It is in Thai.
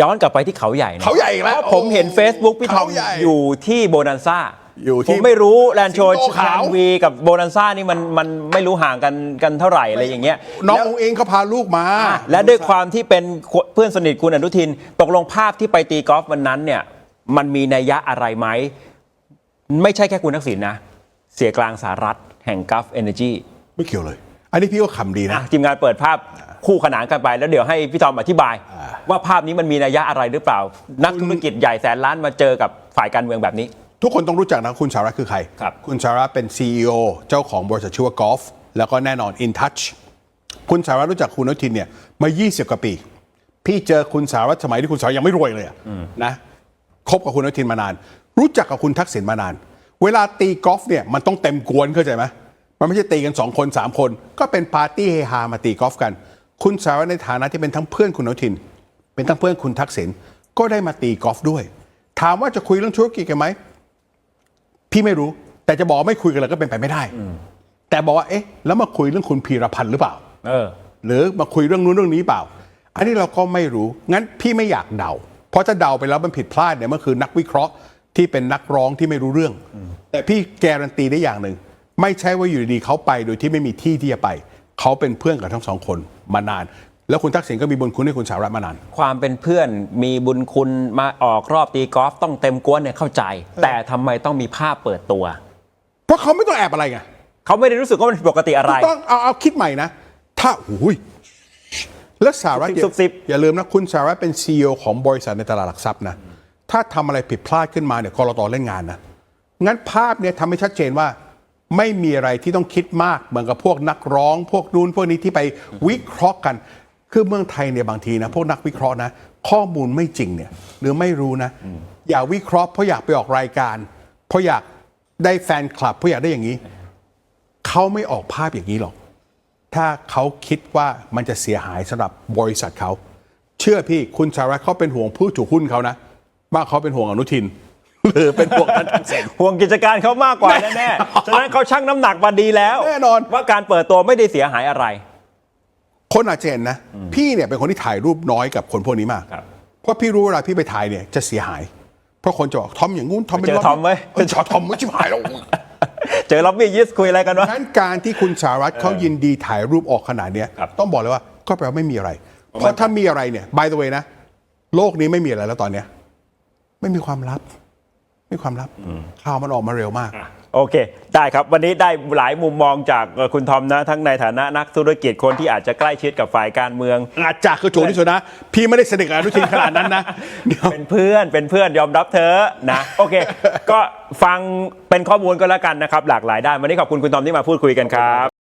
ย้อนกลับไปที่เขาใหญ่นะเขาใหญ่อีกแล้วเพราะผมเห็น Facebook พี่ทอมเขาใหญ่อยู่ที่โบนันซ่าอยู่ที่ผมไม่รู้แลนโชสิงโตขาววีกับโบนันซ่านี่มันมันไม่รู้ห่างกันกันเท่าไหร่อะไรอย่างเงี้ย น้องแล้วองค์เองเขาพาลูกมา และด้วยความที่เป็นเพื่อนสนิทคุณอนุทิน ตกลงภาพที่ไปตีกอล์ฟวันนั้นเนี่ย มันมีนัยยะอะไรไหม ไม่ใช่แค่คุณทักษิณนะ เสียกลางสหรัฐแห่งกัฟเอเนจีไม่เกี่ยวเลย อันนี้พี่ก็ขำดีนะ ทีมงานเปิดภาพคู่ขนานกันไป แล้วเดี๋ยวให้พี่ทอมอธิบาย ว่าภาพนี้มันมีนัยยะอะไรหรือเปล่า นักธุรกิจใหญ่แสนล้านมาเจอกับฝ่ายการเมืองแบบนี้ ทุกคนต้องรู้จักนะคุณชาระคือใครครับคุณชาระเป็น CEO เจ้าของบริษัทชื่อว่ากอล์ฟแล้วก็แน่นอน InTouch คุณสาระรู้จักคุณอนุทินเนี่ยมา 20 กว่าปี พี่เจอคุณสาระสมัยที่คุณสาระยังไม่รวยเลยอะนะคบกับคุณอนุทินมานาน รู้จักกับคุณทักษิณมานาน เวลาตีกอล์ฟเนี่ยมันต้องเต็มกวนเข้าใจไหม มันไม่ใช่ตีกัน2คน3คน ก็เป็นปาร์ตี้เฮฮามาตีกอล์ฟกัน คุณสาระในฐานะที่เป็นทั้งเพื่อนคุณอนุทิน เป็นทั้งเพื่อนคุณทักษิณก็ได้มาตีกอล์ฟด้วย ถามว่าจะคุยเรื่องธุรกิจกันไหมพี่ไม่รู้ แต่จะบอกว่าไม่คุยกันเลยก็เป็นไปไม่ได้ แต่บอกว่าเอ๊ะ แล้วมาคุยเรื่องคุณพีรพันธ์หรือเปล่าเออหรือมาคุยเรื่องนู้นเรื่องนี้เปล่า อันนี้เราก็ไม่รู้งั้นพี่ไม่อยากเดา เพราะถ้าเดาไปแล้วมันผิดพลาดเนี่ยมันคือนักวิเคราะห์ที่เป็นนักร้องที่ไม่รู้เรื่อง แต่พี่การันตีได้อย่างหนึ่ง ไม่ใช่ว่าอยู่ดีๆเขาไปโดยที่ไม่มีที่ที่จะไป เขาเป็นเพื่อนกับทั้งสองคนมานาน แล้วคุณทักษิณก็มีบุญคุณให้คุณสาระมานาน ความเป็นเพื่อนมีบุญคุณมาออกรอบตีกอล์ฟต้องเต็มกวนเนี่ยเข้าใจ แต่ทำไมต้องมีภาพเปิดตัว เพราะเขาไม่ต้องแอบอะไรไงเขาไม่ได้รู้สึกว่ามันผิดปกติอะไร ต้องเอาเอาคิดใหม่นะ ถ้าอุ้ยแล้วสาระอย่าซุบซิบ อย่าลืมนะคุณสาระเป็นซีอของบริษัทในตลาดหลักทรัพย์นะถ้าทำอะไรผิดพลาดขึ้นมาเนี่ยกรตเล่นงานนะงั้นภาพเนี่ยทำให้ชัดเจนว่า ไม่มีอะไรที่ต้องคิดมากเหมือนกับพวกนักร้อง พวกนู้นพวกนี้ที่ไปวิเคราะห์กัน คือเมืองไทยเนี่ยบางทีนะพวกนักวิเคราะห์นะ ข้อมูลไม่จริงเนี่ย หรือไม่รู้นะ อย่าวิเคราะห์เพราะอยากไปออกรายการ เพราะอยากได้แฟนคลับเพราะอยากได้อย่างนี้เขาไม่ออกภาพอย่างนี้หรอก ถ้าเขาคิดว่ามันจะเสียหายสำหรับบริษัทเขาเชื่อพี่คุณสาระเขาเป็นห่วงผู้ถือหุ้นเขานะมากเขาเป็นห่วงอนุทิน หรือเป็นห่วงท่านทักษิณห่วงกิจการเขามากกว่าแน่ๆฉะนั้นเขาชั่งน้ำหนักมาดีแล้วแน่นอน ว่าการเปิดตัวไม่ได้เสียหายอะไร คนอาจจะเห็นนะ พี่เนี่ยเป็นคนที่ถ่ายรูปน้อยกับคนพวกนี้มากครับเพราะพี่รู้เวลาพี่ไปถ่ายเนี่ยจะเสียหาย เพราะคนจะบอกทอมอย่างงู้นทอมเป็นเจอล็บทอมเว้ยเออจอทอมไม่ชิบหายแล้ว เจอล็อบบี้ยิสคุยอะไรกันวะ งั้นการที่คุณสารัตเขายินดีถ่ายรูปออกขนาดเนี้ยครับ ต้องบอกเลยว่าก็แปลว่าไม่มีอะไร เพราะถ้ามีอะไรเนี่ย by the way นะ โลกนี้ไม่มีอะไรแล้วตอนเนี้ย ไม่มีความลับไม่มีความลับข่าวมันออกมาเร็วมาก โอเค ได้ครับวันนี้ได้หลายมุมมองจากเอ่อคุณทอมนะ ทั้งในฐานะนักธุรกิจคนที่อาจจะใกล้ชิดกับฝ่ายการเมือง อาจจะคือโจที่สุดนะ พี่ไม่ได้สนิทกับอนุทินขนาดนั้นนะเดี๋ยวเป็นเพื่อนเป็นเพื่อนยอมรับเธอะนะโอเค ก็ฟังเป็นข้อมูลก็แล้วกันนะครับ หลากหลายด้านวันนี้ขอบคุณคุณทอมที่มาพูดคุยกันครับ